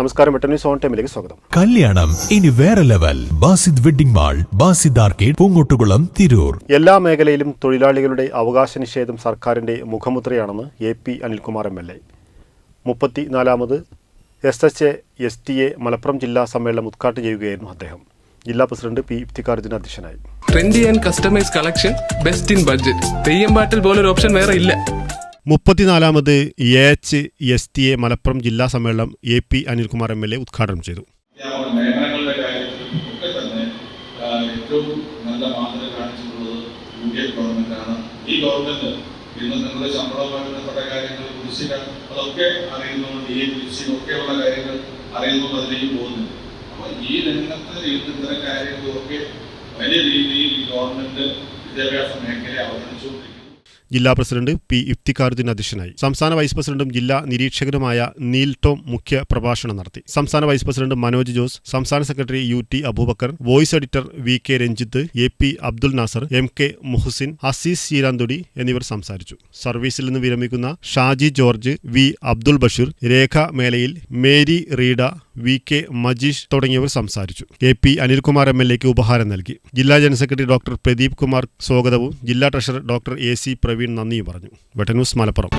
നമസ്കാരം news on ടൈമിലേക്ക് സ്വാഗതം. കല്യാണം ഇനി വേറെ level. Basid wedding mall Basid arcade Poongottukulam Tirur. എല്ലാ മേഖലയിലും തൊഴിലാളികളുടെ അവകാശ നിഷേധം സർക്കാരിന്റെ മുഖമുദ്രയാണെന്ന് A P Anilkumar M L A. മുപ്പത്തിനാലാമത് S H A S T A Malappuram ജില്ലാ സമ്മേളനം ഉദ്ഘാടനം ചെയ്യുകയായിരുന്നു അദ്ദേഹം. ജില്ലാ പ്രസിഡന്റ് പി ഇഫ്തിക്കാർജുന അധ്യക്ഷനായി. Trendy and customise collection best in budget Theyyam പാട്ടിൽ പോലൊരു ഓപ്ഷൻ വേറെ ഇല്ല. മുപ്പത്തിനാലാമത് A H S T A Malappuram ജില്ലാ സമ്മേളനം A P Anilkumar M L A ഉദ്ഘാടനം ചെയ്തു. നല്ല ഗവൺമെന്റാണ് ഈ ഗവൺമെന്റ് കാര്യങ്ങൾ അപ്പോൾ ഈ രംഗത്ത് ഇത്തരം കാര്യങ്ങളൊക്കെ വലിയ രീതിയിൽ ഗവൺമെന്റ് വിദ്യാഭ്യാസ മേഖലയെ അവഗണിച്ചുകൊണ്ടിരിക്കുന്നു. ജില്ലാ പ്രസിഡന്റ് പി ഇഫ്തിഖാറുദ്ദീൻ അധ്യക്ഷനായി. സംസ്ഥാന വൈസ് പ്രസിഡന്റും ജില്ലാ നിരീക്ഷകനുമായ നീൽ ടോം മുഖ്യ പ്രഭാഷണം നടത്തി. സംസ്ഥാന വൈസ് പ്രസിഡന്റ് മനോജ് ജോസ് സംസ്ഥാന secretary U T Aboobacker voice editor V K Ranjith A P Abdul Nasar M K Muhsin Azeez Sheeranthudi എന്നിവർ സംസാരിച്ചു. സർവീസിൽ നിന്ന് വിരമിക്കുന്ന Shaji George V Abdul Basheer Rekha Melayil Mary Reeda V K Majeesh തുടങ്ങിയവർ സംസാരിച്ചു. A P Anilkumar M L എക്ക് ഉപഹാരം നൽകി. ജില്ലാ general secretary doctor Pradeep Kumar സ്വാഗതവും ജില്ലാ treasurer doctor A C Praveen നന്ദിയും പറഞ്ഞു. വെട്ടന്യൂസ് മലപ്പുറം.